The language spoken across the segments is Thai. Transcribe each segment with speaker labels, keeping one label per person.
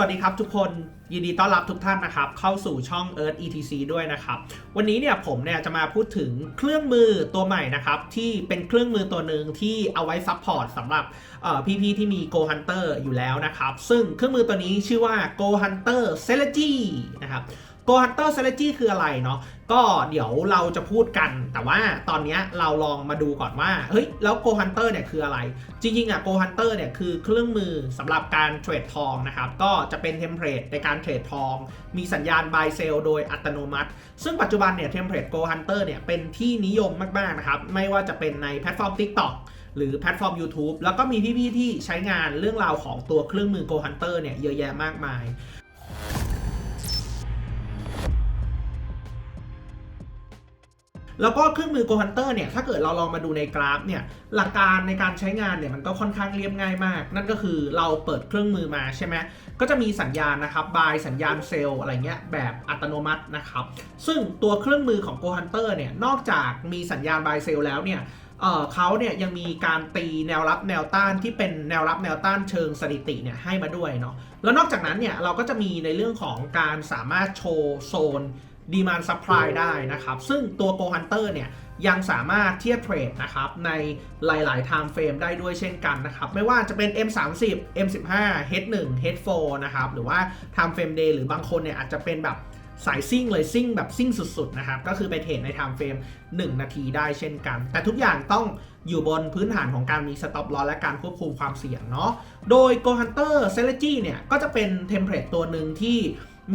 Speaker 1: วัสดีครับทุกคนยินดีต้อนรับทุกท่านนะครับ เข้าสู่ช่อง Earth ETC ด้วยนะครับ วันนี้เนี่ยผมเนี่ยจะมาพูดถึงเครื่องมือตัวใหม่นะครับ ที่เป็นเครื่องมือตัวหนึ่งที่เอาไว้ซัพพอร์ตสำหรับเอ่อพี่ๆที่มี Go Hunter อยู่แล้วนะครับ ซึ่งเครื่องมือตัวนี้ชื่อว่า Go Hunter Strategy นะครับ Go Hunter Strategy คืออะไรเนาะก็เดี๋ยวเราจะพูดกัน แต่ว่าตอนนี้เราลองมาดูก่อนว่า เฮ้ย แล้ว Go Hunter เนี่ยคืออะไร จริงๆอะ Go Hunter เนี่ยคือเครื่องมือสำหรับการเทรดทองนะครับ ก็จะเป็นเทมเพลตในการเทรดทอง มีสัญญาณ buy sell โดยอัตโนมัติ ซึ่งปัจจุบันเนี่ยเทมเพลต Go Hunter เนี่ยเป็นที่นิยมมากๆนะครับ ไม่ว่าจะเป็นในแพลตฟอร์ม TikTok หรือแพลตฟอร์ม YouTube แล้วก็มีพี่ๆที่ใช้งานเรื่องราวของตัวเครื่องมือ Go Hunter เนี่ยเยอะแยะมากมาย แล้วก็เครื่องมือ Go Hunter เนี่ยถ้าเกิดเราลองมาดูในกราฟเนี่ยหลักการในการใช้งานเนี่ยมันก็ค่อนข้างเรียบง่ายมาก นั่นก็คือเราเปิดเครื่องมือมาใช่ไหมก็จะมีสัญญาณนะครับ buy สัญญาณ sell อะไรเงี้ยแบบอัตโนมัตินะครับซึ่งตัวเครื่องมือของ Go Hunter เนี่ยนอกจากมีสัญญาณ buy sell แล้วเนี่ยเขาเนี่ยยังมีการตีแนวรับแนวต้านที่เป็นแนวรับแนวต้านเชิงสถิติเนี่ยให้มาด้วยเนาะแล้วนอกจากนั้นเนี่ยเราก็จะมีในเรื่องของการสามารถโชว์โซน ดีมานซัพพลายได้นะครับ ซึ่งตัว Go Hunter เนี่ยยังสามารถเทียบเทรดนะครับในหลายๆ time frame ได้ด้วยเช่นกันนะครับ ไม่ว่าจะเป็น M30 M15 H1 H4 นะครับหรือว่า time frame day หรือบางคนเนี่ยอาจจะเป็นแบบสายซิ่งเลยซิ่งแบบซิ่งสุด ๆ นะครับ ก็คือไปเทรดใน time frame 1นาทีได้เช่นกัน แต่ทุกอย่างต้องอยู่บนพื้นฐานของการมี stop loss และการควบคุมความเสี่ยงเนาะโดย Go Hunter Strategy เนี่ย ก็จะเป็นเทมเพลตตัวหนึ่งที่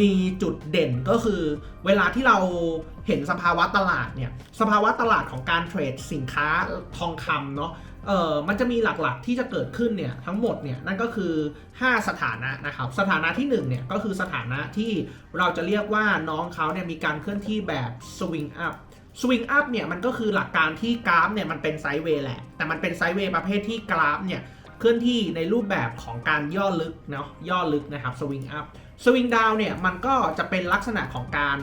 Speaker 1: มีจุดเด่นก็คือ เวลาที่เราเห็นสภาวะตลาดเนี่ยสภาวะตลาดของการเทรดสินค้าทองคำเนาะเออมันจะมีหลักๆที่จะเกิดขึ้นเนี่ยทั้งหมดเนี่ยนั่นก็คือ 5 สถานะนะครับสถานะที่1เนี่ยก็คือสถานะที่เราจะเรียกว่าน้องเขาเนี่ยมีการเคลื่อนที่แบบ swing up สวิงอัพเนี่ยมันก็คือหลักการที่กราฟเนี่ยมันเป็นไซด์เวย์แหละ แต่มันเป็นไซด์เวย์ประเภทที่กราฟเนี่ยเคลื่อนที่ในรูปแบบของการย่อลึกเนาะย่อลึกนะครับสวิงอัพ สวิงดาวเนี่ยมันก็จะเป็นลักษณะของการ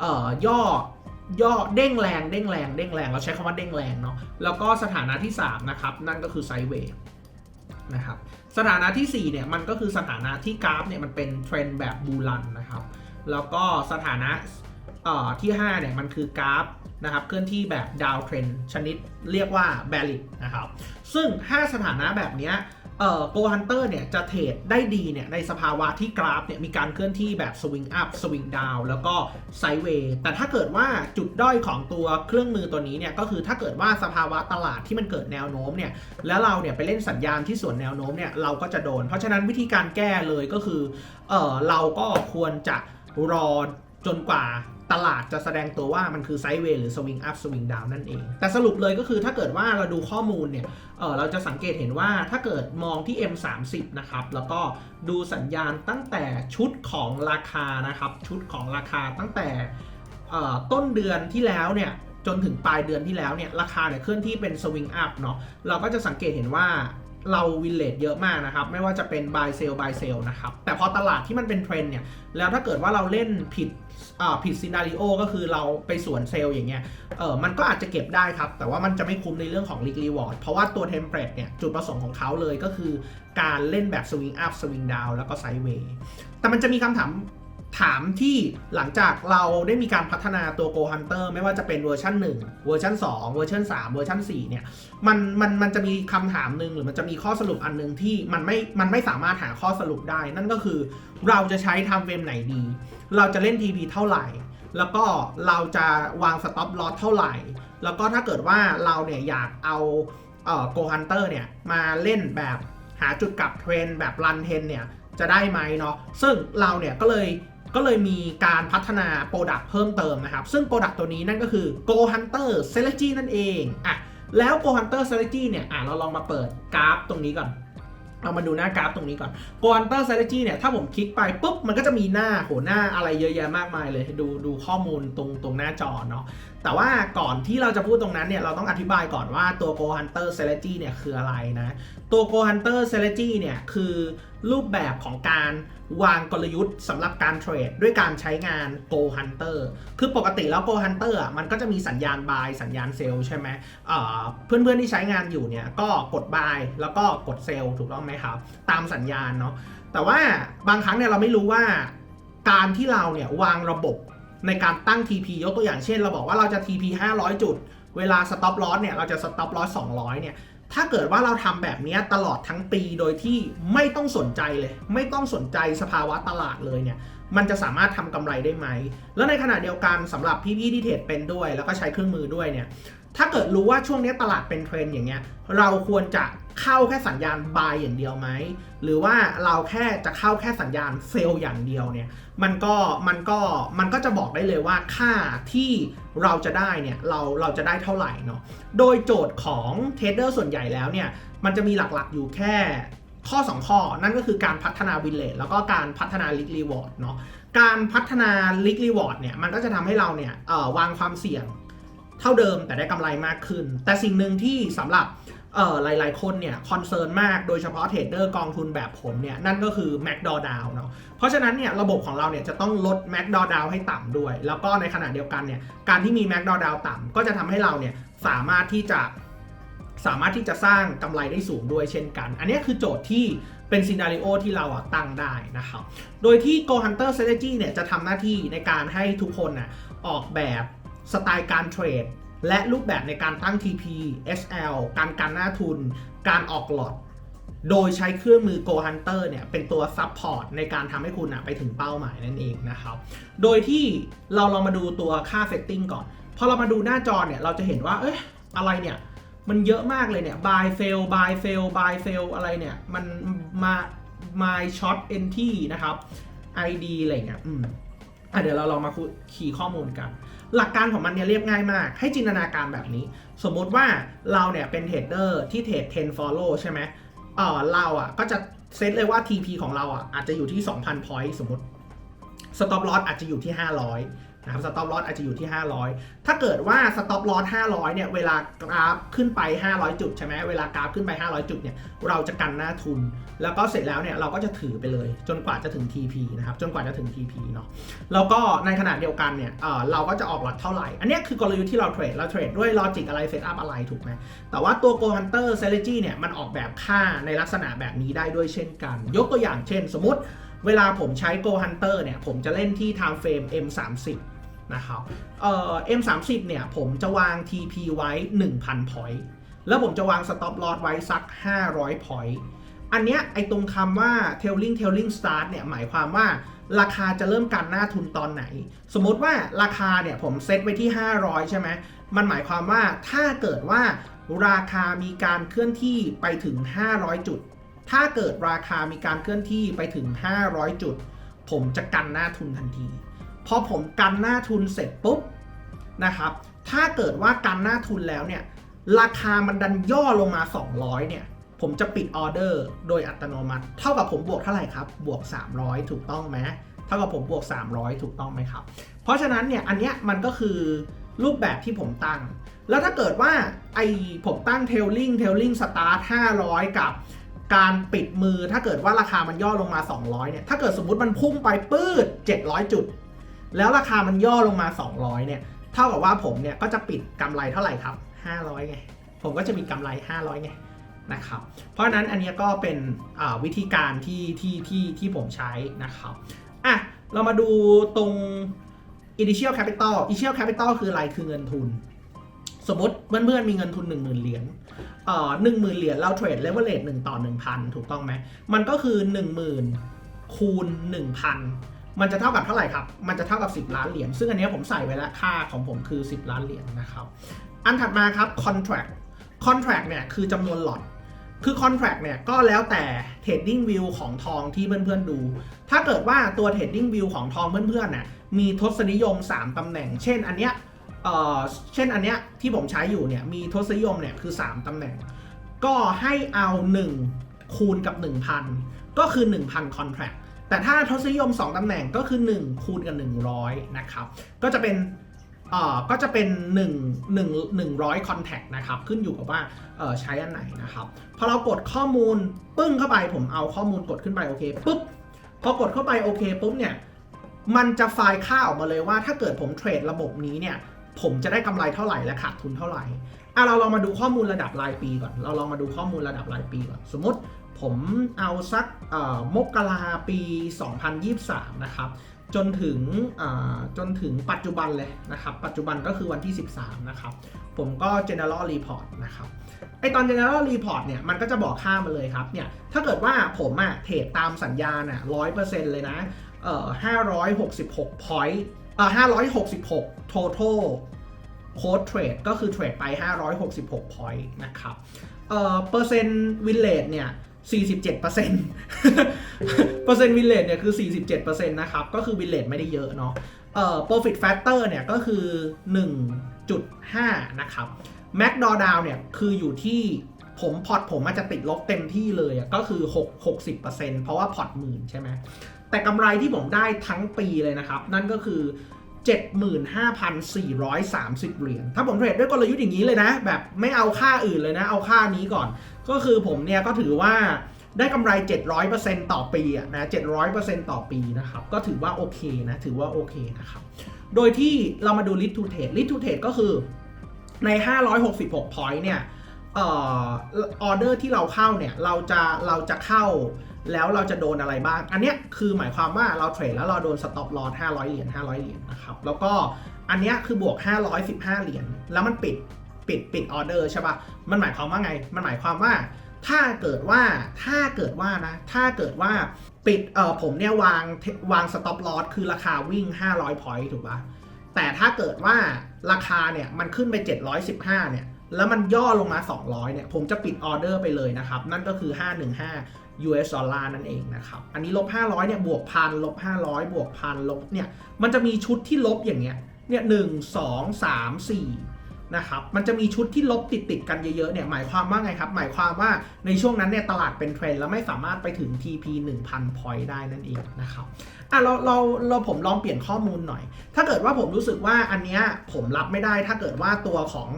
Speaker 1: เอ่อย่อย่อเด้งแรงเด้งแรงเด้งแรงเราใช้คำว่าเด้งแรงเนาะแล้วก็สถานะที่ 3 นะครับ นั่นก็คือไซเวย์นะครับสถานะทีสี่ 4 เนี่ย มันก็คือสถานะที่กราฟเนี่ยมันเป็นเทรนแบบบูลันนะครับ แล้วก็สถานะเอ่อที่ 5 เนี่ย มันคือกราฟนะครับเคลื่อนที่แบบดาวเทรนชนิดเรียกว่า b บ a r ิ c นะครับ ซึ่ง 5 สถานะแบบเนี้ย เอ่อโกฮันเตอร์เนี่ยจะเทรดได้ดีเนี่ยในสภาวะที่กราฟเนี่ยมีการเคลื่อนที่แบบสวิงอัพสวิงดาวแล้วก็ไซเวย์แต่ถ้าเกิดว่าจุดด้อยของตัวเครื่องมือตัวนี้เนี่ยก็คือถ้าเกิดว่าสภาวะตลาดที่มันเกิดแนวโน้มเนี่ยแล้วเราเนี่ยไปเล่นสัญญาณที่ส่วนแนวโน้มเนี่ยเราก็จะโดน เพราะฉะนั้นวิธีการแก้เลยก็คือเออเราก็ควรจะรอจนกว่า ตลาดจะแสดงตัวว่ามันคือไซด์เวย์หรือสวิงอัพสวิงดาวนั่นเอง แต่สรุปเลยก็คือถ้าเกิดว่าเราดูข้อมูลเนี่ยเออเราจะสังเกตเห็นว่าถ้าเกิดมองที่ M30 นะครับ แล้วก็ดูสัญญาณตั้งแต่ชุดของราคานะครับ ชุดของราคาตั้งแต่เอ่อต้นเดือนที่แล้วเนี่ยจนถึงปลายเดือนที่แล้วเนี่ยราคาเนี่ยเคลื่อนที่เป็นสวิงอัพเนาะเราก็จะสังเกตเห็นว่าเราวินเลทเยอะมากนะครับ ไม่ว่าจะเป็น buy sell buy sell นะครับ แต่พอตลาดที่มันเป็นเทรนเนี่ย แล้วถ้าเกิดว่าเราเล่นผิด ผิดซีนารีโอก็คือเราไปสวนเซลล์อย่างเงี้ยเออมันก็อาจจะเก็บได้ครับ แต่ว่ามันจะไม่คุ้มในเรื่องของลิกรีวอร์ดเพราะว่าตัวเทมเพลตเนี่ย จุดประสงค์ของเขาเลยก็คือการเล่นแบบสวิงอัพสวิงดาวแล้วก็ไซด์เวย์แต่มันจะมีคำถาม ถามที่หลังจากเราได้มีการพัฒนาตัว Go Hunter ไม่ว่าจะเป็นเวอร์ชัน1 เวอร์ชัน2 เวอร์ชัน3 เวอร์ชัน4 เนี่ย มันมันมันจะมีคำถามหนึ่งหรือมันจะมีข้อสรุปอันหนึ่งที่มันไม่มันไม่สามารถหาข้อสรุปได้ นั่นก็คือเราจะใช้ทำเฟรมไหนดี เราจะเล่น TP เท่าไหร่ แล้วก็เราจะวาง stop loss เท่าไหร่ แล้วก็ถ้าเกิดว่าเราเนี่ยอยากเอาเอ่อ Go Hunter เนี่ยมาเล่นแบบหาจุดกลับเทรนแบบ run 10เนี่ยจะได้ไหมเนาะซึ่งเราเนี่ยก็เลย ก็เลยมีการพัฒนาโปรดักต์เพิ่มเติมนะครับ ซึ่งโปรดักต์ตัวนี้นั่นก็คือ Go Hunter Strategy นั่นเองอะแล้ว Go Hunter Strategy เนี่ยอะเราลองมาเปิดกราฟตรงนี้ก่อน เอามาดูหน้ากราฟตรงนี้ก่อน Go Hunter Strategy เนี่ยถ้าผมคลิกไปปุ๊บ มันก็จะมีหน้าโหหน้าอะไรเยอะแยะมากมายเลย ดูดูข้อมูลตรงตรงหน้าจอเนาะแต่ว่าก่อนที่เราจะพูดตรงนั้นเนี่ยเราต้องอธิบายก่อนว่าตัว Go Hunter Strategy เนี่ยคืออะไรนะ ตัว Go Hunter Strategy เนี่ยคือรูปแบบของการ วางกลยุทธ์สำหรับการเทรดด้วยการใช้งาน Go Hunter คือปกติแล้ว Go Hunter อะมันก็จะมีสัญญาณ buy สัญญาณ sell ใช่ไหมเอ่อเพื่อนๆที่ใช้งานอยู่เนี่ยก็กด buy แล้วก็กด sell ถูกต้องไหมครับ ตามสัญญาณเนาะแต่ว่าบางครั้งเนี่ยเราไม่รู้ว่าการที่เราเนี่ยวางระบบในการตั้ง TP ยกตัวอย่างเช่น เราบอกว่าเราจะ TP 500 จุด เวลา stop loss เนี่ยเราจะ stop loss 200 เนี่ย ถ้าเกิดว่าเราทำแบบนี้ตลอดทั้งปีโดยที่ไม่ต้องสนใจเลย ไม่ต้องสนใจสภาวะตลาดเลยเนี่ย มันจะสามารถทำกำไรได้ไหม แล้วในขณะเดียวกันสำหรับพี่ๆที่เทรดเป็นด้วย แล้วก็ใช้เครื่องมือด้วยเนี่ย ถ้าเกิดรู้ว่าช่วงนี้ตลาดเป็นเทรนด์อย่างเงี้ย เราควรจะเข้าแค่สัญญาณ buy อย่างเดียวไหม หรือว่าเราแค่จะเข้าแค่สัญญาณเซลล์อย่างเดียวเนี่ย มันก็มันก็มันก็จะบอกได้เลยว่าค่าที่เราจะได้เนี่ยเราเราจะได้เท่าไหร่เนาะ โดยโจทย์ของเทรดเดอร์ส่วนใหญ่แล้วเนี่ยมันจะมีหลักๆอยู่แค่ ข้อ 2 ข้อนั่นก็คือการพัฒนาวินเลทแล้วก็การพัฒนาลิกรีวอร์ดเนาะการพัฒนาลิกรีวอร์ดเนี่ยมันก็จะทำให้เราเนี่ยวางความเสี่ยงเท่าเดิมแต่ได้กำไรมากขึ้น แต่สิ่งหนึ่งที่สำหรับเอ่อหลาย ๆ คนเนี่ยคอนเซิร์นมากโดยเฉพาะเทรดเดอร์กองทุนแบบผมเนี่ยนั่นก็คือ Mac d o w Down เนาะเพราะฉะนั้นเนี่ยระบบของเราเนี่ยจะต้องลด Mac d o w Down ให้ต่ำด้วย แล้วก็ในขณะเดียวกันเนี่ยการที่มี Mac d o w Down ต่ำก็จะทำให้เราเนี่ยสามารถที่จะ สามารถที่จะสร้างกำไรได้สูงด้วยเช่นกัน อันนี้คือโจทย์ที่เป็นซีนารีโอที่เราตั้งได้นะครับ โดยที่ Go Hunter Strategy เนี่ยจะทำหน้าที่ในการให้ทุกคนน่ะออกแบบสไตล์การเทรด และรูปแบบในการตั้ง TP SL การการหน้าทุน การออกหลอดโดยใช้เครื่องมือ Go Hunter เนี่ยเป็นตัวซับพอร์ตในการทำให้คุณอะไปถึงเป้าหมายนั่นเองนะครับ โดยที่เราลองมาดูตัวค่าเซตติ้งก่อน พอเรามาดูหน้าจอเนี่ยเราจะเห็นว่า เอ้ยอะไรเนี่ย มันเยอะมากเลยเนี่ย buy fail buy fail buy fail อะไรเนี่ย มันมา my short entry นะครับ ID อะไรเงี้ยอืมอะเดี๋ยวเราลองมาคีย์ข้อมูลกัน หลักการของมันเนี่ยเรียบง่ายมาก ให้จินตนาการแบบนี้ สมมุติว่าเราเนี่ยเป็นเทรดเดอร์ที่เทรด10 follow ใช่ไหมเออเราอะก็จะเซตเลยว่า TP ของเราอะอาจจะอยู่ที่ 2,000 point สมมติ stop loss อาจจะอยู่ที่ 500 นะครับ stop loss อาจจะอยู่ที่ 500 ถ้าเกิดว่า stop loss 500 เนี่ย เวลากราฟขึ้นไป 500 จุดใช่ไหมเวลากราฟขึ้นไป 500 จุดเนี่ย เราจะกันหน้าทุน แล้วก็เสร็จแล้วเนี่ย เราก็จะถือไปเลย จนกว่าจะถึง TP นะครับ จนกว่าจะถึง TP เนาะ แล้วก็ในขณะเดียวกันเนี่ย เอ่อเราก็จะออกหลักเท่าไหร่ อันนี้คือกลยุทธ์ที่เราเทรด เราเทรดด้วยลอจิกอะไรเซตอัพอะไรถูกไหมแต่ว่าตัว Go Hunter Strategy เนี่ย มันออกแบบค่าในลักษณะแบบนี้ได้ด้วยเช่นกัน ยกตัวอย่างเช่น สมมติ เวลาผมใช้ Go Hunter เนี่ย ผมจะเล่นที่ time frame M30 นะครับเอ่อ M30 เนี่ยผมจะวาง TP ไว้ 1,000 point แล้วผมจะวาง stop loss ไว้สัก 500 point อันเนี้ยไอตรงคำว่า tailing tailing start เนี่ยหมายความว่าราคาจะเริ่มการหน้าทุนตอนไหน สมมติว่าราคาเนี่ยผมเซตไว้ที่ 500 ใช่ไหมมันหมายความว่าถ้าเกิดว่าราคามีการเคลื่อนที่ไปถึง 500 จุด ถ้าเกิดราคามีการเคลื่อนที่ไปถึง 500 จุด ผมจะกันหน้าทุนทันที พอผมกันหน้าทุนเสร็จปุ๊บนะครับ ถ้าเกิดว่ากันหน้าทุนแล้วเนี่ย ราคามันดันย่อลงมา 200 เนี่ย ผมจะปิดออเดอร์โดยอัตโนมัติ เท่ากับผมบวกเท่าไหร่ครับ บวก 300 ถูกต้องไหมเท่ากับผมบวก 300 ถูกต้องไหมครับ เพราะฉะนั้นเนี่ย อันเนี้ยมันก็คือรูปแบบที่ผมตั้ง แล้วถ้าเกิดว่าไอผมตั้งเทลลิงเทลลิงสตาร์ท500 กับการปิดมือถ้าเกิดว่าราคามันย่อลงมา 200 เนี่ย ถ้าเกิดสมมุติมันพุ่งไปปื้ด700 จุด แล้วราคามันย่อลงมา 200 เนี่ย เท่ากับว่าผมเนี่ยก็จะปิดกำไรเท่าไหร่ครับ 500 ไง ผมก็จะมีกำไร 500 ไงนะครับ เพราะฉะนั้นอันนี้ก็เป็นวิธีการที่ที่ที่ที่ผมใช้นะครับอะเรามาดูตรง initial capital initial capital คืออะไรคือเงินทุน สมมติเพื่อนๆมีเงินทุน 10,000 เหรียญเอ่อหนึ่งหมื่นเหรียญเราเทรดเลเวลเลตหนึ่งต่อหนึ่งพันถูกต้องไหมมันก็คือหนึ่งหมื่นคูณหนึ่งพัน มันจะเท่ากับเท่าไหร่ครับ มันจะเท่ากับ 10 ล้านเหรียญ ซึ่งอันนี้ผมใส่ไว้แล้วค่าของผมคือ 10 ล้านเหรียญนะครับ อันถัดมาครับ contract contract เนี่ยคือจำนวนหลอตคือ contract เนี่ยก็แล้วแต่ trading view ของทองที่เพื่อนๆดู ถ้าเกิดว่าตัว trading view ของทองเพื่อนๆน่ะมีทศนิยม 3ตำแหน่ง เช่นอันเนี้ยเอ่อเช่นอันเนี้ยที่ผมใช้อยู่เนี่ยมีทศนิยมเนี่ยคือ 3ตำแหน่ง ก็ให้เอา 1 คูณกับ 1,000 ก็คือ 1,000 contract แต่ถ้าทศนิยม 2 ตำแหน่งก็คือ 1 คูณกับ 100 นะครับ ก็จะเป็นเอ่อก็จะเป็น 1 1 100 contact นะครับ ขึ้นอยู่กับว่าเอ่อใช้อันไหนนะครับ พอเรากดข้อมูลปึ้งเข้าไปผมเอาข้อมูลกดขึ้นไปโอเคปุ๊บพอกดเข้าไปโอเคปุ๊บเนี่ยมันจะไฟล์ค่าออกมาเลยว่าถ้าเกิดผมเทรดระบบนี้เนี่ยผมจะได้กำไรเท่าไหร่และขาดทุนเท่าไหร่อะเราลองมาดูข้อมูลระดับรายปีก่อน เราลองมาดูข้อมูลระดับรายปีก่อน สมมติ ผมเอาสักมกราปี 2023 นะครับ จนถึงจนถึงปัจจุบันเลยนะครับ ปัจจุบันก็คือวันที่ 13 นะครับ ผมก็ general report นะครับไอตอน general report เนี่ยมันก็จะบอกค่ามาเลยครับเนี่ยถ้าเกิดว่าผมอะเทรดตามสัญญาณอะ100%เลยนะเอ่อ566 point เอ่อ566 total code trade ก็คือเทรดไป 566 point นะครับเอ่อเปอร์เซ็นต์วินเลทเนี่ย 47%เปอร์เซ็นต์เปอร์เซ็นต์วินเลทเนี่ยคือ 47%นะครับ ก็คือวินเลทไม่ได้เยอะเนาะเอ่อ profit factor เนี่ยก็คือ 1.5 นะครับ mac drawdown เนี่ยคืออยู่ที่ผมพอร์ตผมมันจะติดลบเต็มที่เลยอะก็คือ6 60%เพราะว่าพอร์ตหมื่นใช่ไหมแต่กำไรที่ผมได้ทั้งปีเลยนะครับ นั่นก็คือ 75,430 เหรียญ ถ้าผมเทรดด้วยกลยุทธ์อย่างนี้เลยนะ แบบไม่เอาค่าอื่นเลยนะ เอาค่านี้ก่อน ก็คือผมเนี่ยก็ถือว่าได้กำไร 700%ต่อปีอะนะ700%ต่อปีนะครับ ก็ถือว่าโอเคนะ ถือว่าโอเคนะครับ โดยที่เรามาดู lead to trade lead to trade ก็คือใน 566 point เนี่ยออเดอร์ที่เราเข้าเนี่ย เราจะ เราจะเข้า แล้วเราจะโดนอะไรบ้าง อันเนี้ยคือหมายความว่าเราเทรดแล้วเราโดนสต็อปลอส500 เหรียญ 500 เหรียญนะครับ แล้วก็อันเนี้ยคือบวก 515 เหรียญ แล้วมันปิด ปิด ปิดออเดอร์ใช่ปะมันหมายความว่าไง มันหมายความว่า ถ้าเกิดว่า ถ้าเกิดว่านะ ถ้าเกิดว่าปิด เออผมเนี่ยวาง วางสต็อปลอสคือราคาวิ่ง 500 point ถูกปะแต่ถ้าเกิดว่าราคาเนี่ยมันขึ้นไป 715 เนี่ยแล้วมันย่อลงมา 200 เนี่ย ผมจะปิดออเดอร์ไปเลยนะครับ นั่นก็คือ 515 US ดอลลาร์นั่นเองนะครับ อันนี้ลบ500เนี่ยบวกพันลบ500 บวกพันลบเนี่ย มันจะมีชุดที่ลบอย่างเงี้ย เนี่ยหนึ่งสองสามสี่นะครับ มันจะมีชุดที่ลบติดติดกันเยอะๆ เนี่ย หมายความว่าไงครับ หมายความว่าในช่วงนั้นเนี่ยตลาดเป็นเทรนด์แล้วไม่สามารถไปถึง TP 1000 point ได้นั่นเองนะครับ อะเราเราเราผมลองเปลี่ยนข้อมูลหน่อย ถ้าเกิดว่าผมรู้สึกว่าอันเนี้ยผมรับไม่ได้ ถ้าเกิดว่าตัวของ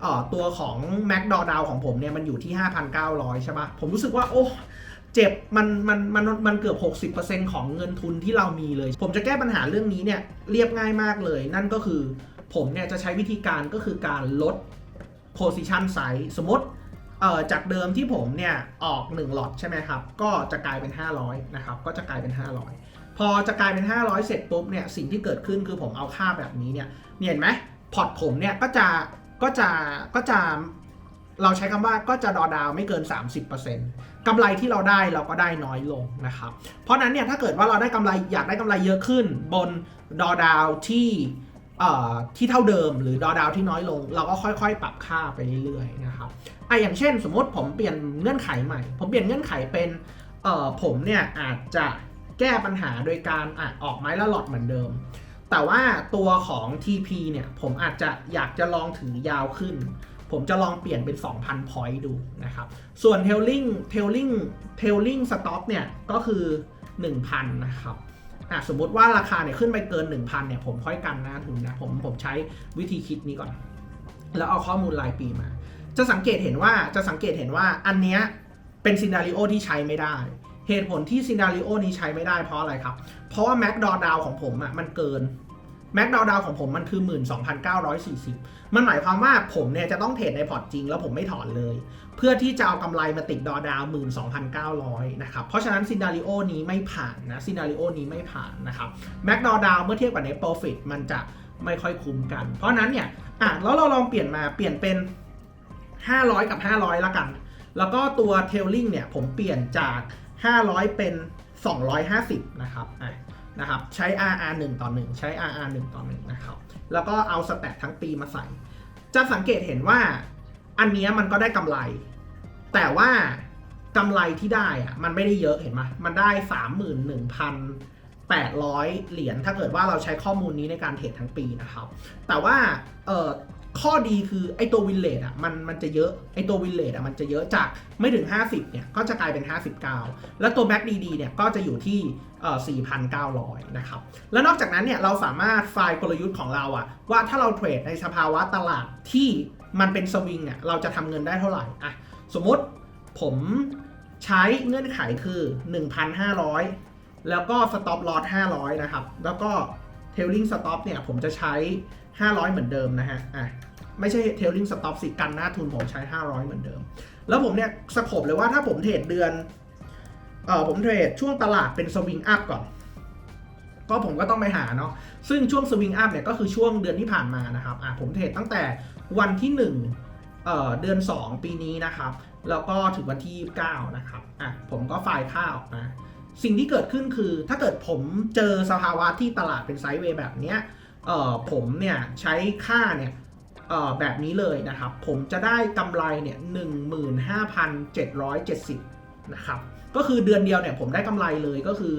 Speaker 1: เอ่อตัวของ Mac d o w ของผมเนี่ยมันอยู่ที่ 5,900 ใช่ปะผมรู้สึกว่าโอ้ เจ็บมันมันมันมันเกือบ 60%ของเงินทุนที่เรามีเลย ผมจะแก้ปัญหาเรื่องนี้เนี่ยเรียบง่ายมากเลย นั่นก็คือผมเนี่ยจะใช้วิธีการก็คือการลด position size สมมติเอ่อจากเดิมที่ผมเนี่ยออก 1 หลอดใช่ไหมครับ ก็จะกลายเป็น 500นะครับก็จะกลายเป็น 500 พอจะกลายเป็น 500 เสร็จปุ๊บเนี่ยสิ่งที่เกิดขึ้นคือผมเอาค่าแบบนี้เนี่ยเห็นไหมพอร์ตผมเนี่ยก็จะก็จะก็จะ เราใช้คำว่าก็จะดอดาวไม่เกิน 30%กำไรที่เราได้เราก็ได้น้อยลงนะครับ เพราะนั้นเนี่ยถ้าเกิดว่าเราได้กำไรอยากได้กำไรเยอะขึ้น บนดอดาวที่ที่เท่าเดิมหรือดอดาวที่น้อยลง เราก็ค่อยๆ ปรับค่าไปเรื่อยๆนะครับไออย่างเช่น สมมติผมเปลี่ยนเงื่อนไขใหม่ ผมเปลี่ยนเงื่อนไขเป็นเออผมเนี่ยอาจจะแก้ปัญหาโดยการอออกไม้ละหลอดเหมือนเดิม แต่ว่าตัวของ TP เนี่ยผมอาจจะอยากจะลองถือยาวขึ้น ผมจะลองเปลี่ยนเป็น 2,000 point ดูนะครับ ส่วน tailing tailing tailing stop เนี่ยก็คือ 1,000 นะครับอะสมมติว่าราคาเนี่ยขึ้นไปเกิน 1,000 เนี่ยผมค่อยกันน้าทุนนะผมผมใช้วิธีคิดนี้ก่อน แล้วเอาข้อมูลรายปีมา จะสังเกตเห็นว่าจะสังเกตเห็นว่าอันเนี้ยเป็นซีนารีโอที่ใช้ไม่ได้ เหตุผลที่ซีนารีโอนี้ใช้ไม่ได้เพราะอะไรครับ เพราะว่าแม็กดอดาวของผมอะมันเกิน แม็กดาวดาวของผมมันคือ 12,940 มันหมายความว่าผมเนี่ยจะต้องเทรดในพอร์ตจริงแล้วผมไม่ถอนเลย เพื่อที่จะเอากำไรมาติดดอดาว 12,900 นะครับ เพราะฉะนั้นซินารีโอนี้ไม่ผ่านนะซินารีโอนี้ไม่ผ่านนะครับแม็กดาวดาวเมื่อเทียบกับ Net Profit มันจะไม่ค่อยคุ้มกัน เพราะนั้นเนี่ยอะแล้วเราลองเปลี่ยนมาเปลี่ยนเป็น 500 กับ 500 ละกัน แล้วก็ตัว Tailing เนี่ยผมเปลี่ยนจาก 500 เป็น 250 นะครับอะ นะครับใช้ RR 1ต่อ1ใช้ RR 1ต่อ1นะครับแล้วก็เอาสแตททั้งปีมาใส่ จะสังเกตเห็นว่าอันนี้มันก็ได้กำไร แต่ว่ากำไรที่ได้อะมันไม่ได้เยอะเห็นไหมมันได้ 31,800 เหรียญถ้าเกิดว่าเราใช้ข้อมูลนี้ในการเทรดทั้งปีนะครับ แต่ว่าเออ ข้อดีคือไอตัววินเลดอะมันมันจะเยอะไอตัววินเลดอะมันจะเยอะจากไม่ถึง 50เนี่ยก็จะกลายเป็น 59 แล้วตัวแบ็กดีๆเนี่ยก็จะอยู่ที่เอ่อ4,900 นะครับ แล้วนอกจากนั้นเนี่ยเราสามารถไฟล์กลยุทธ์ของเราอะว่าถ้าเราเทรดในสภาวะตลาดที่มันเป็นสวิงอะเราจะทำเงินได้เท่าไหร่อะสมมติผมใช้เงื่อนไขคือ 1,500 แล้วก็ stop loss 500 นะครับ แล้วก็ trailing stop เนี่ยผมจะใช้ 500 เหมือนเดิมนะฮะอะไม่ใช่ trailing stop สิกันหน้าทุนผมใช้ 500 เหมือนเดิม แล้วผมเนี่ยสโคบเลยว่าถ้าผมเทรดเดือนเออผมเทรดช่วงตลาดเป็นสวิงอัพก่อน ก็ผมก็ต้องไปหาเนาะซึ่งช่วงสวิงอัพเนี่ยก็คือช่วงเดือนที่ผ่านมานะครับอะผมเทรดตั้งแต่วันที่ 1เอ่อเดือน 2 ปีนี้นะครับ แล้วก็ถึงวันที่ 9 นะครับอะผมก็ไฟล์ค่าออกมาสิ่งที่เกิดขึ้นคือถ้าเกิดผมเจอสภาวะที่ตลาดเป็นไซด์เวย์แบบเนี้ย เออผมเนี่ยใช้ค่าเนี่ยเออแบบนี้เลยนะครับ ผมจะได้กำไรเนี่ย15,770นะครับก็คือเดือนเดียวเนี่ยผมได้กำไรเลยก็คือ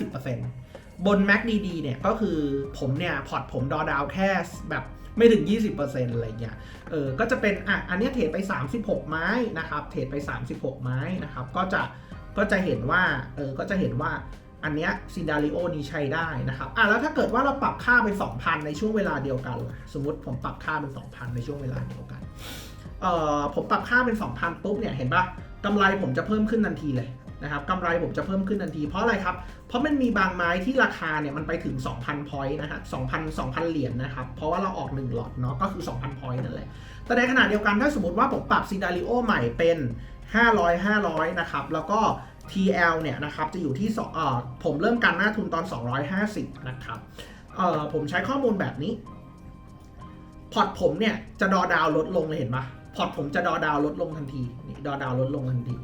Speaker 1: 150%บน MACD เนี่ยก็คือผมเนี่ยพอร์ตผมดอดาวแค่แบบไม่ถึง 20%อะไรเงี้ย เออ ก็จะเป็น อะ อันนี้เทรดไป 36 ไม้นะครับ เทรดไป 36 ไม้นะครับ ก็จะ ก็จะเห็นว่า เออ ก็จะเห็นว่า อันเนี้ยซินดาริโอนี้ใช้ได้นะครับอะแล้วถ้าเกิดว่าเราปรับค่าเป็น 2,000 ในช่วงเวลาเดียวกันล่ะสมมติผมปรับค่าเป็น 2,000 ในช่วงเวลาเดียวกันเอ่อผมปรับค่าเป็น 2,000 ปุ๊บเนี่ยเห็นปะกำไรผมจะเพิ่มขึ้นทันทีเลยนะครับกำไรผมจะเพิ่มขึ้นทันทีเพราะอะไรครับ เพราะมันมีบางไม้ที่ราคาเนี่ยมันไปถึง 2,000พอยต์นะฮะ2,000 2,000 เหรียญนะครับ เพราะว่าเราออก 1 หลอดเนาะก็คือ 2,000พอยต์นั่นแหละ แต่ในขณะเดียวกันถ้าสมมติว่าผมปรับซีดาริโอใหม่เป็น 500 500 นะครับ แล้วก็ TL เนี่ยนะครับจะอยู่ที่สองเอ่อผมเริ่มการหน้าทุนตอน 250 นะครับเอ่อผมใช้ข้อมูลแบบนี้ พอร์ตผมเนี่ยจะดอดาวลดลงเลยเห็นปะพอร์ตผมจะดอดาวลดลงทันทีนี่ดอดาวลดลงทันที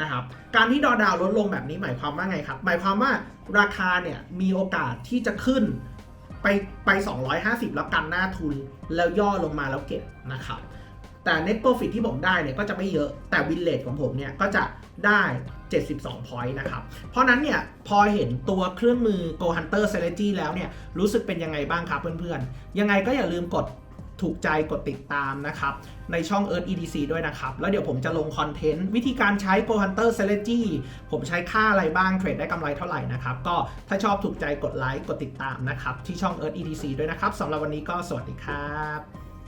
Speaker 1: นะครับการที่ดอดาวลดลงแบบนี้หมายความว่าไงครับหมายความว่าราคาเนี่ยมีโอกาสที่จะขึ้นไปไป 250 แล้วกันหน้าทุนแล้วย่อลงมาแล้วเก็บนะครับ แต่ net profit ที่ผมได้เนี่ยก็จะไม่เยอะแต่ win rate ของผมเนี่ยก็จะได้ 72 point นะครับ เพราะนั้นเนี่ยพอเห็นตัวเครื่องมือ Go Hunter Strategy แล้วเนี่ยรู้สึกเป็นยังไงบ้างครับเพื่อนๆ ยังไงก็อย่าลืมกดถูกใจกดติดตามนะครับ ในช่อง Earth EDC ด้วยนะครับ แล้วเดี๋ยวผมจะลงคอนเทนต์ วิธีการใช้ Go Hunter Strategy ผมใช้ค่าอะไรบ้างเทรดได้กำไรเท่าไหร่นะครับ ก็ถ้าชอบถูกใจกดไลค์กดติดตามนะครับ ที่ช่อง Earth EDC ด้วยนะครับสำหรับวันนี้ก็สวัสดีครับ